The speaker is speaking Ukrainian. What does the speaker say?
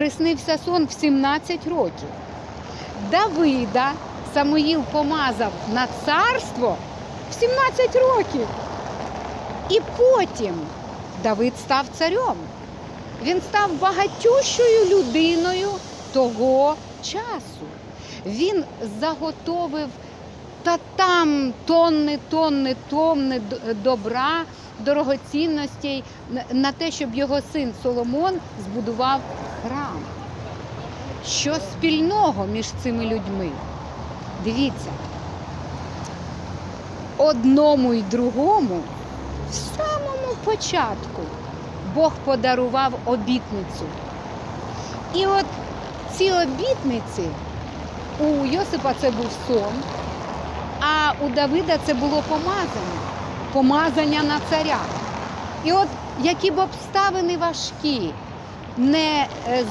Приснився сон в 17 років. Давида Самуїл помазав на царство в 17 років. І потім Давид став царем. Він став багатющою людиною того часу. Він заготовив та там тонни, тонни, тонни добра, дорогоцінностей на- те, щоб його син Соломон збудував храм. Що спільного між цими людьми? Дивіться, одному і другому в самому початку Бог подарував обітницю. І от ці обітниці у Йосипа це був сон, а у Давида це було помазання, помазання на царя. І от які б обставини важкі не е,